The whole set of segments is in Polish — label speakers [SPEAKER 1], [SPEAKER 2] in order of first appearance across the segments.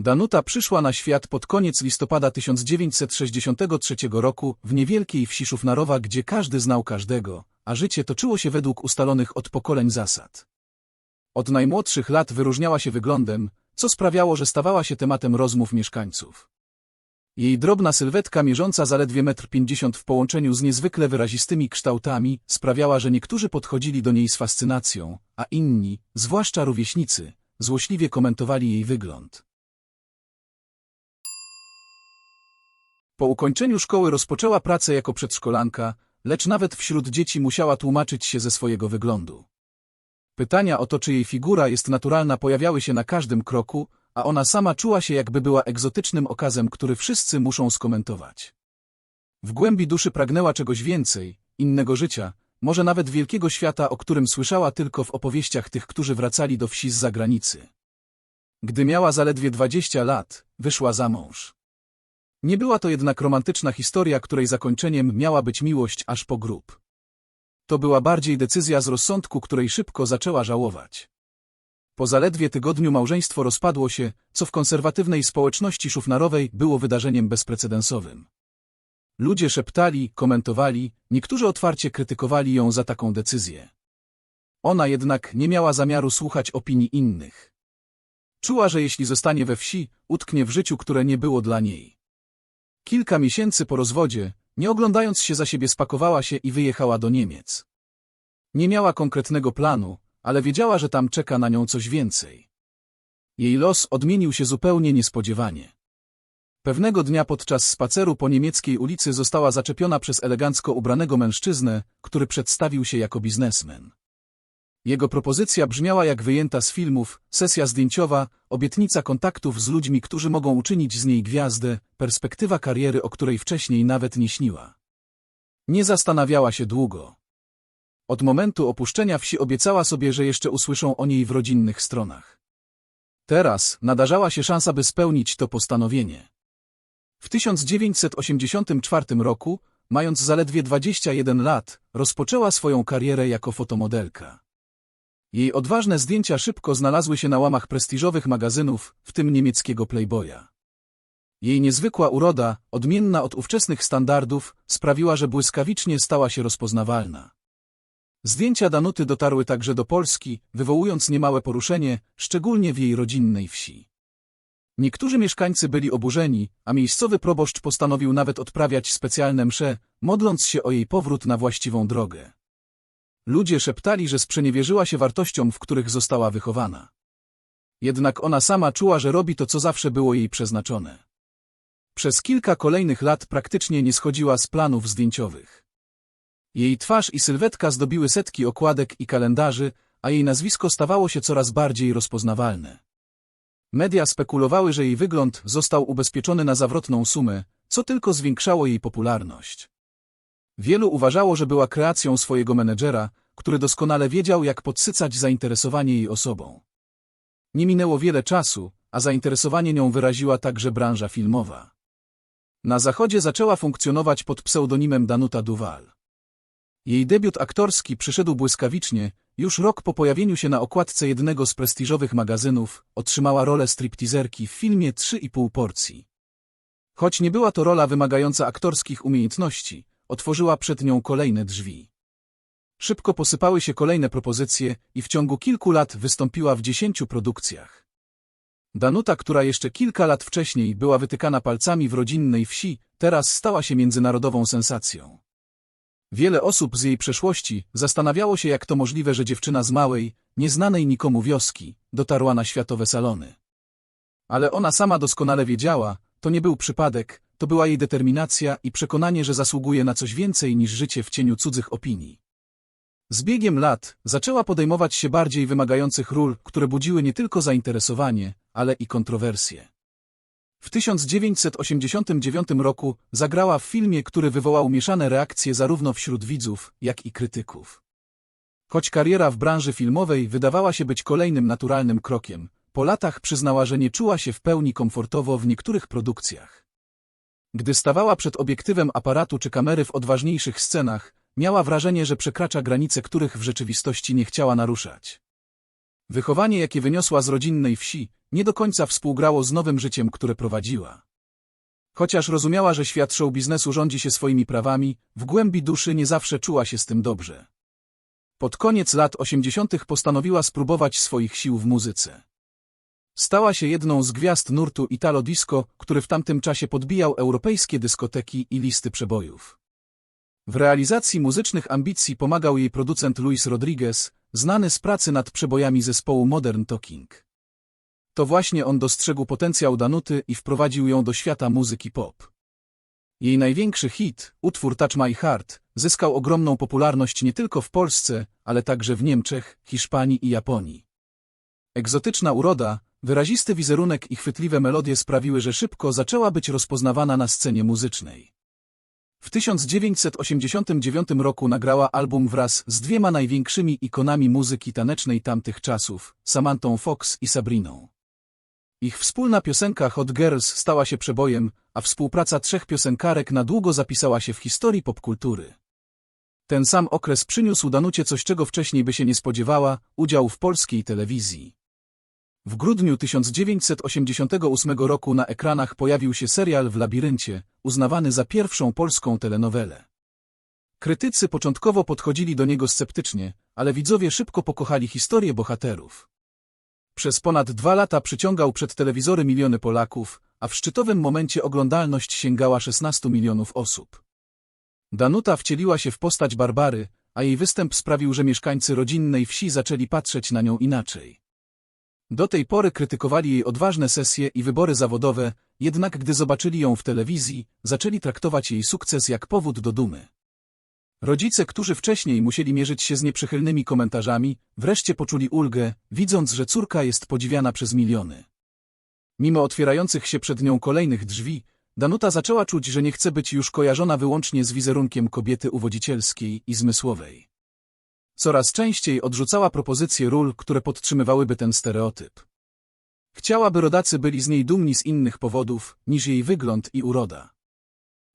[SPEAKER 1] Danuta przyszła na świat pod koniec listopada 1963 roku w niewielkiej wsi Szufnarowa, gdzie każdy znał każdego, a życie toczyło się według ustalonych od pokoleń zasad. Od najmłodszych lat wyróżniała się wyglądem, co sprawiało, że stawała się tematem rozmów mieszkańców. Jej drobna sylwetka mierząca zaledwie 1,50 m w połączeniu z niezwykle wyrazistymi kształtami sprawiała, że niektórzy podchodzili do niej z fascynacją, a inni, zwłaszcza rówieśnicy, złośliwie komentowali jej wygląd. Po ukończeniu szkoły rozpoczęła pracę jako przedszkolanka, lecz nawet wśród dzieci musiała tłumaczyć się ze swojego wyglądu. Pytania o to, czy jej figura jest naturalna pojawiały się na każdym kroku, a ona sama czuła się jakby była egzotycznym okazem, który wszyscy muszą skomentować. W głębi duszy pragnęła czegoś więcej, innego życia, może nawet wielkiego świata, o którym słyszała tylko w opowieściach tych, którzy wracali do wsi z zagranicy. Gdy miała zaledwie dwadzieścia lat, wyszła za mąż. Nie była to jednak romantyczna historia, której zakończeniem miała być miłość aż po grób. To była bardziej decyzja z rozsądku, której szybko zaczęła żałować. Po zaledwie tygodniu małżeństwo rozpadło się, co w konserwatywnej społeczności szufnarowej było wydarzeniem bezprecedensowym. Ludzie szeptali, komentowali, niektórzy otwarcie krytykowali ją za taką decyzję. Ona jednak nie miała zamiaru słuchać opinii innych. Czuła, że jeśli zostanie we wsi, utknie w życiu, które nie było dla niej. Kilka miesięcy po rozwodzie, nie oglądając się za siebie spakowała się i wyjechała do Niemiec. Nie miała konkretnego planu, ale wiedziała, że tam czeka na nią coś więcej. Jej los odmienił się zupełnie niespodziewanie. Pewnego dnia podczas spaceru po niemieckiej ulicy została zaczepiona przez elegancko ubranego mężczyznę, który przedstawił się jako biznesmen. Jego propozycja brzmiała jak wyjęta z filmów, sesja zdjęciowa, obietnica kontaktów z ludźmi, którzy mogą uczynić z niej gwiazdę, perspektywa kariery, o której wcześniej nawet nie śniła. Nie zastanawiała się długo. Od momentu opuszczenia wsi obiecała sobie, że jeszcze usłyszą o niej w rodzinnych stronach. Teraz nadarzała się szansa, by spełnić to postanowienie. W 1984 roku, mając zaledwie 21 lat, rozpoczęła swoją karierę jako fotomodelka. Jej odważne zdjęcia szybko znalazły się na łamach prestiżowych magazynów, w tym niemieckiego Playboya. Jej niezwykła uroda, odmienna od ówczesnych standardów, sprawiła, że błyskawicznie stała się rozpoznawalna. Zdjęcia Danuty dotarły także do Polski, wywołując niemałe poruszenie, szczególnie w jej rodzinnej wsi. Niektórzy mieszkańcy byli oburzeni, a miejscowy proboszcz postanowił nawet odprawiać specjalne msze, modląc się o jej powrót na właściwą drogę. Ludzie szeptali, że sprzeniewierzyła się wartościom, w których została wychowana. Jednak ona sama czuła, że robi to, co zawsze było jej przeznaczone. Przez kilka kolejnych lat praktycznie nie schodziła z planów zdjęciowych. Jej twarz i sylwetka zdobiły setki okładek i kalendarzy, a jej nazwisko stawało się coraz bardziej rozpoznawalne. Media spekulowały, że jej wygląd został ubezpieczony na zawrotną sumę, co tylko zwiększało jej popularność. Wielu uważało, że była kreacją swojego menedżera, który doskonale wiedział, jak podsycać zainteresowanie jej osobą. Nie minęło wiele czasu, a zainteresowanie nią wyraziła także branża filmowa. Na zachodzie zaczęła funkcjonować pod pseudonimem Danuta Duval. Jej debiut aktorski przyszedł błyskawicznie, już rok po pojawieniu się na okładce jednego z prestiżowych magazynów, otrzymała rolę stripteaserki w filmie Trzy i pół porcji. Choć nie była to rola wymagająca aktorskich umiejętności, otworzyła przed nią kolejne drzwi. Szybko posypały się kolejne propozycje i w ciągu kilku lat wystąpiła w dziesięciu produkcjach. Danuta, która jeszcze kilka lat wcześniej była wytykana palcami w rodzinnej wsi, teraz stała się międzynarodową sensacją. Wiele osób z jej przeszłości zastanawiało się, jak to możliwe, że dziewczyna z małej, nieznanej nikomu wioski, dotarła na światowe salony. Ale ona sama doskonale wiedziała, to nie był przypadek, to była jej determinacja i przekonanie, że zasługuje na coś więcej niż życie w cieniu cudzych opinii. Z biegiem lat zaczęła podejmować się bardziej wymagających ról, które budziły nie tylko zainteresowanie, ale i kontrowersje. W 1989 roku zagrała w filmie, który wywołał mieszane reakcje zarówno wśród widzów, jak i krytyków. Choć kariera w branży filmowej wydawała się być kolejnym naturalnym krokiem, po latach przyznała, że nie czuła się w pełni komfortowo w niektórych produkcjach. Gdy stawała przed obiektywem aparatu czy kamery w odważniejszych scenach, miała wrażenie, że przekracza granice, których w rzeczywistości nie chciała naruszać. Wychowanie, jakie wyniosła z rodzinnej wsi, nie do końca współgrało z nowym życiem, które prowadziła. Chociaż rozumiała, że świat show biznesu rządzi się swoimi prawami, w głębi duszy nie zawsze czuła się z tym dobrze. Pod koniec lat 80. postanowiła spróbować swoich sił w muzyce. Stała się jedną z gwiazd nurtu Italo Disco, który w tamtym czasie podbijał europejskie dyskoteki i listy przebojów. W realizacji muzycznych ambicji pomagał jej producent Luis Rodriguez, znany z pracy nad przebojami zespołu Modern Talking. To właśnie on dostrzegł potencjał Danuty i wprowadził ją do świata muzyki pop. Jej największy hit, utwór Touch My Heart, zyskał ogromną popularność nie tylko w Polsce, ale także w Niemczech, Hiszpanii i Japonii. Egzotyczna uroda, wyrazisty wizerunek i chwytliwe melodie sprawiły, że szybko zaczęła być rozpoznawana na scenie muzycznej. W 1989 roku nagrała album wraz z dwiema największymi ikonami muzyki tanecznej tamtych czasów, Samantą Fox i Sabriną. Ich wspólna piosenka Hot Girls stała się przebojem, a współpraca trzech piosenkarek na długo zapisała się w historii popkultury. Ten sam okres przyniósł Danucie coś, czego wcześniej by się nie spodziewała, udział w polskiej telewizji. W grudniu 1988 roku na ekranach pojawił się serial W labiryncie, uznawany za pierwszą polską telenowelę. Krytycy początkowo podchodzili do niego sceptycznie, ale widzowie szybko pokochali historię bohaterów. Przez ponad dwa lata przyciągał przed telewizory miliony Polaków, a w szczytowym momencie oglądalność sięgała 16 milionów osób. Danuta wcieliła się w postać Barbary, a jej występ sprawił, że mieszkańcy rodzinnej wsi zaczęli patrzeć na nią inaczej. Do tej pory krytykowali jej odważne sesje i wybory zawodowe, jednak gdy zobaczyli ją w telewizji, zaczęli traktować jej sukces jak powód do dumy. Rodzice, którzy wcześniej musieli mierzyć się z nieprzychylnymi komentarzami, wreszcie poczuli ulgę, widząc, że córka jest podziwiana przez miliony. Mimo otwierających się przed nią kolejnych drzwi, Danuta zaczęła czuć, że nie chce być już kojarzona wyłącznie z wizerunkiem kobiety uwodzicielskiej i zmysłowej. Coraz częściej odrzucała propozycje ról, które podtrzymywałyby ten stereotyp. Chciała, by rodacy byli z niej dumni z innych powodów, niż jej wygląd i uroda.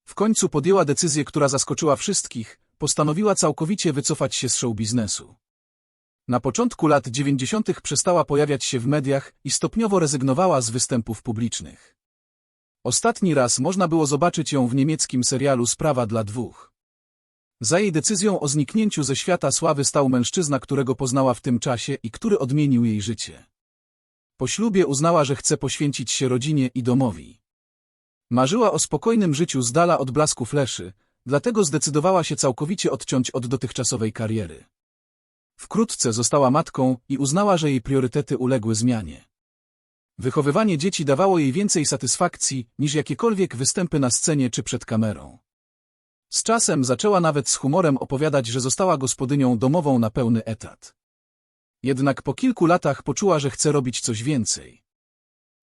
[SPEAKER 1] W końcu podjęła decyzję, która zaskoczyła wszystkich, postanowiła całkowicie wycofać się z show biznesu. Na początku lat 90. przestała pojawiać się w mediach i stopniowo rezygnowała z występów publicznych. Ostatni raz można było zobaczyć ją w niemieckim serialu Sprawa dla dwóch. Za jej decyzją o zniknięciu ze świata sławy stał mężczyzna, którego poznała w tym czasie i który odmienił jej życie. Po ślubie uznała, że chce poświęcić się rodzinie i domowi. Marzyła o spokojnym życiu z dala od blasku fleszy, dlatego zdecydowała się całkowicie odciąć od dotychczasowej kariery. Wkrótce została matką i uznała, że jej priorytety uległy zmianie. Wychowywanie dzieci dawało jej więcej satysfakcji niż jakiekolwiek występy na scenie czy przed kamerą. Z czasem zaczęła nawet z humorem opowiadać, że została gospodynią domową na pełny etat. Jednak po kilku latach poczuła, że chce robić coś więcej.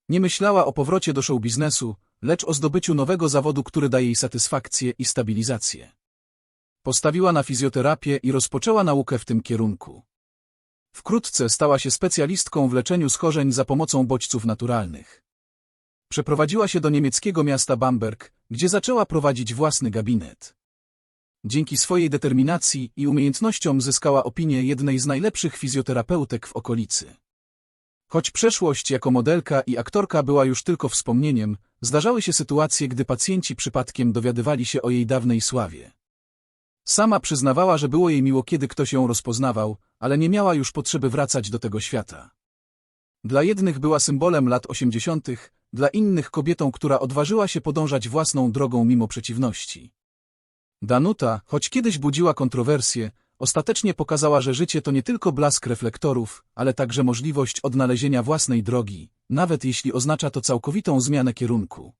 [SPEAKER 1] Nie myślała o powrocie do show biznesu, lecz o zdobyciu nowego zawodu, który daje jej satysfakcję i stabilizację. Postawiła na fizjoterapię i rozpoczęła naukę w tym kierunku. Wkrótce stała się specjalistką w leczeniu schorzeń za pomocą bodźców naturalnych. Przeprowadziła się do niemieckiego miasta Bamberg, gdzie zaczęła prowadzić własny gabinet. Dzięki swojej determinacji i umiejętnościom zyskała opinię jednej z najlepszych fizjoterapeutek w okolicy. Choć przeszłość jako modelka i aktorka była już tylko wspomnieniem, zdarzały się sytuacje, gdy pacjenci przypadkiem dowiadywali się o jej dawnej sławie. Sama przyznawała, że było jej miło, kiedy ktoś ją rozpoznawał, ale nie miała już potrzeby wracać do tego świata. Dla jednych była symbolem lat osiemdziesiątych, dla innych kobietą, która odważyła się podążać własną drogą mimo przeciwności. Danuta, choć kiedyś budziła kontrowersje, ostatecznie pokazała, że życie to nie tylko blask reflektorów, ale także możliwość odnalezienia własnej drogi, nawet jeśli oznacza to całkowitą zmianę kierunku.